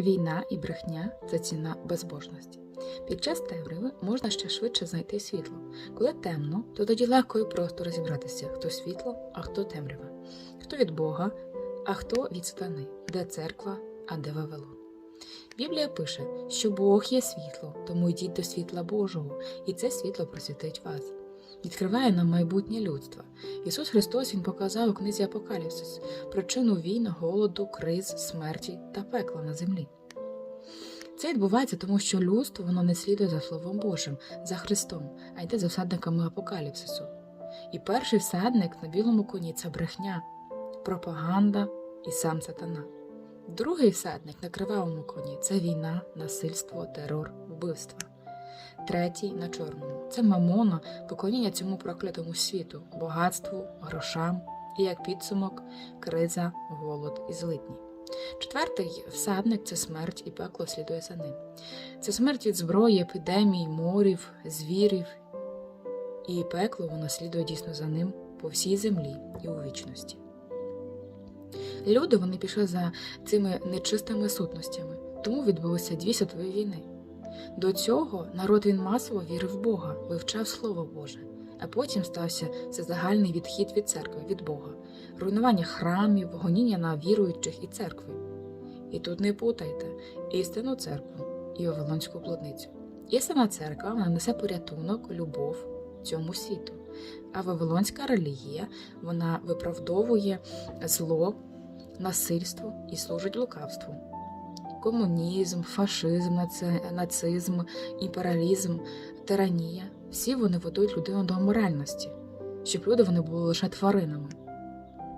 Війна і брехня це ціна безбожності. Під час темряви можна ще швидше знайти світло. Коли темно, то тоді легко і просто розібратися, хто світло, а хто темрява, хто від Бога, а хто від сатани, де церква, а де Вавилон. Біблія пише, що Бог є світло, тому йдіть до світла Божого, і це світло просвітить вас. Відкриває нам майбутнє людство. Ісус Христос Він показав у книзі Апокаліпсис причину війн, голоду, криз, смерті та пекла на землі. Це відбувається тому, що людство воно не слідує за Словом Божим, за Христом, а йде за всадниками апокаліпсису. І перший всадник на білому коні це брехня, пропаганда і сам сатана. Другий всадник на кривавому коні це війна, насильство, терор, вбивства. Третій на чорному це мамона, поклоніння цьому проклятому світу, багатству, грошам і як підсумок криза, голод і злидні. Четвертий всадник це смерть і пекло слідує за ним. Це смерть від зброї, епідемій, морів, звірів. І пекло воно слідує дійсно за ним по всій землі і у вічності. Люди вони пішли за цими нечистими сутностями, тому відбулися дві світові війни. До цього народ він масово вірив в Бога, вивчав Слово Боже, а потім стався всезагальний відхід від церкви, від Бога, руйнування храмів, гоніння на віруючих і церкви. І тут не путайте істинну церкву і Вавилонську блудницю. Істинна церква вона несе порятунок, любов цьому світу. А Вавилонська релігія вона виправдовує зло, насильство і служить лукавству. Комунізм, фашизм, нацизм, імперіалізм, тиранія всі вони ведуть людину до аморальності, щоб люди вони були лише тваринами.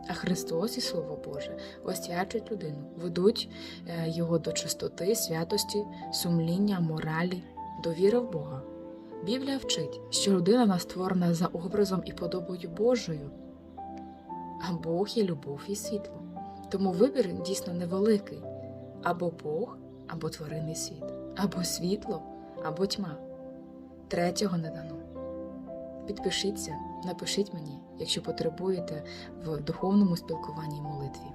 А Христос і Слово Боже освячують людину, ведуть е, його до чистоти, святості, сумління, моралі, довіри в Бога. Біблія вчить, що людина вона створена за образом і подобою Божою, а Бог є любов і світло. Тому вибір дійсно невеликий або Бог, або тваринний світ, або світло, або тьма. Третього не дано. Підпишіться, напишіть мені, якщо потребуєте в духовному спілкуванні і молитві.